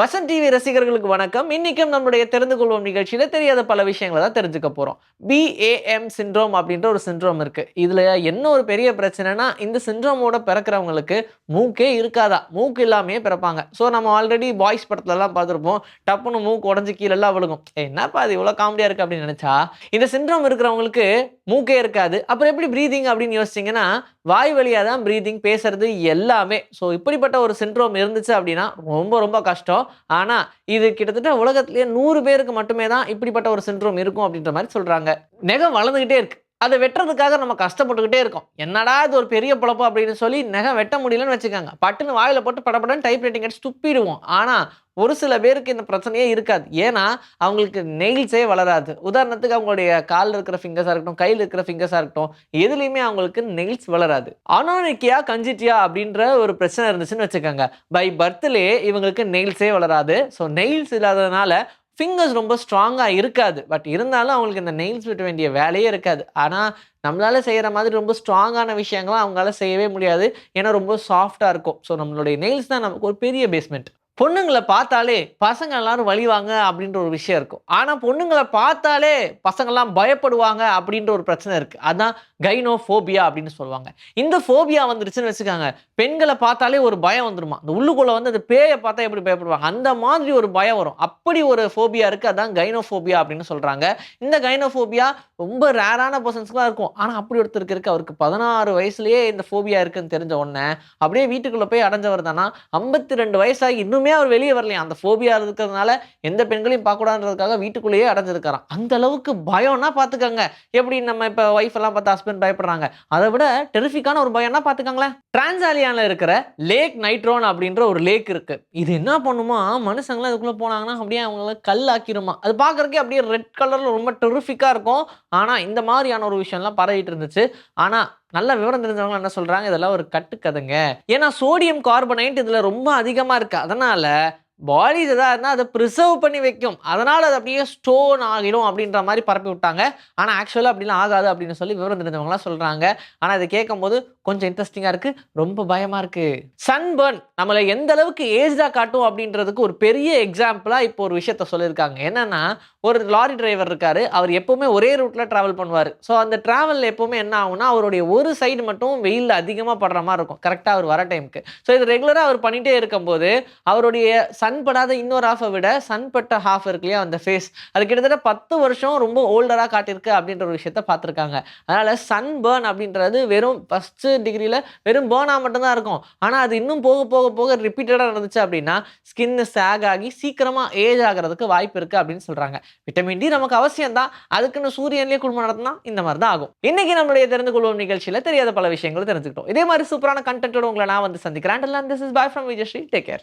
Vasanth TV ரசிகர்களுக்கு வணக்கம். இன்னைக்கும் நம்முடைய தெரிந்து கொள்வோம் நிகழ்ச்சியில தெரியாத பல விஷயங்களை தான் தெரிஞ்சுக்க போறோம். பிஏஎம் சிண்ட்ரோம் அப்படின்ற ஒரு சிண்ட்ரோம் இருக்கு. இதுல என்ன ஒரு பெரிய பிரச்சனைனா இந்த சிண்ட்ரோமோட பிறக்கிறவங்களுக்கு மூக்கே இருக்காதா? மூக்கு இல்லாமையே பிறப்பாங்க. ஸோ நம்ம ஆல்ரெடி பாய்ஸ் படத்துலலாம் பார்த்துருப்போம். டப்புன்னு மூக்கு உடஞ்சி கீழெல்லாம் விழுகும். என்னப்பா அது இவ்வளோ காமெடியா இருக்கு அப்படின்னு நினைச்சா இந்த சிண்ட்ரோம் இருக்கிறவங்களுக்கு மூக்கே இருக்காது. அப்புறம் எப்படி ப்ரீதிங் அப்படின்னு யோசிச்சிங்கன்னா வாய் வழியாக தான் ப்ரீதிங் பேசுறது எல்லாமே. ஸோ இப்படிப்பட்ட ஒரு சிண்ட்ரோம் இருந்துச்சு அப்படின்னா ரொம்ப ரொம்ப கஷ்டம். ஆனால் இது கிட்டத்தட்ட உலகத்திலேயே நூறு பேருக்கு மட்டுமே தான் இப்படிப்பட்ட ஒரு சிண்ட்ரோம் இருக்கும் அப்படின்ற மாதிரி சொல்கிறாங்க நெகம் வளர்ந்துக்கிட்டே இருக்கு. அதை வெட்டுறதுக்காக நம்ம கஷ்டப்பட்டுக்கிட்டே இருக்கோம். என்னடா இது ஒரு பெரிய பொழப்பு அப்படின்னு சொல்லி நகை வெட்ட முடியலன்னு வச்சுக்கோங்க. பட்டுன்னு வாயில போட்டு படப்படன்னு டைப் ரைட்டிங் அடிச்சு துப்பிடுவோம். ஆனால் ஒரு சில பேருக்கு இந்த பிரச்சனையே இருக்காது. ஏன்னா அவங்களுக்கு நெயில்ஸே வளராது. உதாரணத்துக்கு அவங்களுடைய காலில் இருக்கிற ஃபிங்கர்ஸாக இருக்கட்டும் கையில் இருக்கிற ஃபிங்கர்ஸாக இருக்கட்டும் எதுலேயுமே அவங்களுக்கு நெயில்ஸ் வளராது. அனோனிக்கியா கஞ்சிட்டியா அப்படின்ற ஒரு பிரச்சனை இருந்துச்சுன்னு வச்சுக்கோங்க. பை பர்த்லே இவங்களுக்கு நெயில்ஸே வளராது. ஸோ நெயில்ஸ் இல்லாததுனால ஃபிங்கர்ஸ் ரொம்ப ஸ்ட்ராங்காக இருக்காது. பட் இருந்தாலும் அவங்களுக்கு இந்த நெயில்ஸ் விட்ட வேண்டிய வேலையே இருக்காது. ஆனால் நம்மளால் செய்கிற மாதிரி ரொம்ப ஸ்ட்ராங்கான விஷயங்கள்லாம் அவங்களால செய்யவே முடியாது. ஏன்னா ரொம்ப சாஃப்டாக இருக்கும். ஸோ நம்மளுடைய நெயில்ஸ் தான் நமக்கு ஒரு பெரிய பேஸ்மெண்ட் பொண்ணுங்களை பார்த்தாலே பசங்க எல்லாரும் வழிவாங்க அப்படின்ற ஒரு விஷயம் இருக்கும். ஆனால் பொண்ணுங்களை பார்த்தாலே பசங்கள்லாம் பயப்படுவாங்க அப்படின்ற ஒரு பிரச்சனை இருக்குது அதான் கைனோஃபோபியா அப்படின்னு சொல்லுவாங்க. இந்த ஃபோபியா வந்துருச்சுன்னு வச்சுக்காங்க. பெண்களை பார்த்தாலே ஒரு பயம் வந்துருமா? அந்த உள்ளுக்குள்ளே வந்து அந்த பேயை பார்த்தா எப்படி பயப்படுவாங்க? அந்த மாதிரி ஒரு பயம் வரும். அப்படி ஒரு ஃபோபியா இருக்குது அதான் கைனோஃபோபியா அப்படின்னு சொல்கிறாங்க இந்த கைனோஃபோபியா ரொம்ப ரேரான பர்சன்ஸ்க்குலாம் இருக்கும். ஆனால் அப்படி ஒருத்தருக்கு இருக்கு அவருக்கு பதினாறு வயசுலேயே இந்த ஃபோபியா இருக்குன்னு தெரிஞ்ச உடனே அப்படியே வீட்டுக்குள்ளே போய் அடைஞ்சவர் தானா? ஐம்பத்தி ரெண்டு வயசாகி இன்னும் அவர் வெளியே வரலையா. அந்த ஃபோபியா இருக்கிறதுனால எந்த பெண்களையும் பார்க்கக்கூடாதுன்றதுக்காக வீட்டுக்குள்ளேயே அடைஞ்சிருக்காராம் அந்த அளவுக்கு பயம்னா பார்த்துக்கோங்க. எப்படி நம்ம இப்போ ஒய்ஃப் எல்லாம் பார்த்து ஹஸ்பண்ட் பயப்படுறாங்க. அதை விட டெரிஃபிக்கான ஒரு பயம்னா பார்த்துக்கோங்களேன். டிரான்சாலியானில் இருக்கிற லேக் நைட்ரோன் அப்படின்ற ஒரு லேக் இருக்கு. இது என்ன பண்ணுமா? மனுஷங்களாம் இதுக்குள்ளே போனாங்கன்னா அப்படியே அவங்கள கல் ஆக்கிருமா. அது பார்க்குறக்கே அப்படியே ரெட் கலரில் ரொம்ப டெரிஃபிக்காக இருக்கும். ஆனால் இந்த மாதிரியான ஒரு விஷயம்லாம் பரவிட்டு இருந்துச்சு. ஆனால் நல்ல விவரம் தெரிஞ்சவங்க என்ன சொல்றாங்க? இதெல்லாம் ஒரு கட்டுக்கதைங்க. ஏன்னா சோடியம் கார்பனைட் இதுல ரொம்ப அதிகமா இருக்கு. அதனால பாடி இதாக இருந்தால் அதை ப்ரிசர்வ் பண்ணி வைக்கும். அதனால் அது அப்படியே ஸ்டோன் ஆகிடும் அப்படின்ற மாதிரி பரப்பி விட்டாங்க. ஆனால் ஆக்சுவலாக அப்படிலாம் ஆகாது அப்படின்னு சொல்லி விவரம் தெரிஞ்சவங்களாம் சொல்கிறாங்க ஆனால் இதை கேட்கும்போது கொஞ்சம் இன்ட்ரெஸ்டிங்காக இருக்குது ரொம்ப பயமாக இருக்குது சன்பர்ன் நம்மளை எந்த அளவுக்கு ஏஜ்டாக காட்டும் அப்படின்றதுக்கு ஒரு பெரிய எக்ஸாம்பிளாக இப்போ ஒரு விஷயத்த சொல்லியிருக்காங்க. என்னென்னா ஒரு லாரி டிரைவர் இருக்கார். அவர் எப்போவுமே ஒரே ரூட்டில் ட்ராவல் பண்ணுவார். ஸோ அந்த ட்ராவலில் எப்போவுமே என்ன ஆகும்னா அவருடைய ஒரு சைடு மட்டும் வெயிலில் அதிகமாக படுற மாதிரி இருக்கும். கரெக்டாக அவர் வர டைமுக்கு ஸோ இது ரெகுலராக அவர் பண்ணிகிட்டே இருக்கும்போது அவருடைய சன் படாத இன்னொரு ஹாஃபை விட சன் பட்ட ஹாஃப் இருக்கு இல்லையா அந்த ஃபேஸ் அது கிட்டத்தட்ட பத்து வருஷம் ரொம்ப ஓல்டராக காட்டியிருக்கு அப்படின்ற ஒரு விஷயத்த பார்த்துருக்காங்க. அதனால சன் பேர்ன் அப்படின்றது வெறும் ஃபஸ்ட்டு டிகிரியில் வெறும் பேர்னாக மட்டும்தான் இருக்கும். ஆனால் அது இன்னும் போக போக போக ரிப்பீட்டடாக நடந்துச்சு அப்படின்னா ஸ்கின் சேக் ஆகி சீக்கிரமாக ஏஜ் ஆகிறதுக்கு வாய்ப்பு இருக்குது அப்படின்னு சொல்கிறாங்க விட்டமின் டி நமக்கு அவசியம் தான். அதுக்குன்னு சூரியன்லேயே குடும்பம் நடத்தினா இந்த மாதிரி தான் ஆகும். இன்னைக்கு நம்மளுடைய தெரிந்து கொள்வோம் நிகழ்ச்சியில் தெரியாத பல விஷயங்களும் தெரிஞ்சுக்கிட்டோம். இதே மாதிரி சூப்பரான கண்டென்ட்டோட உங்களை நான் வந்து சந்திக்கிறேன். This is Bhai from Vijayasri take care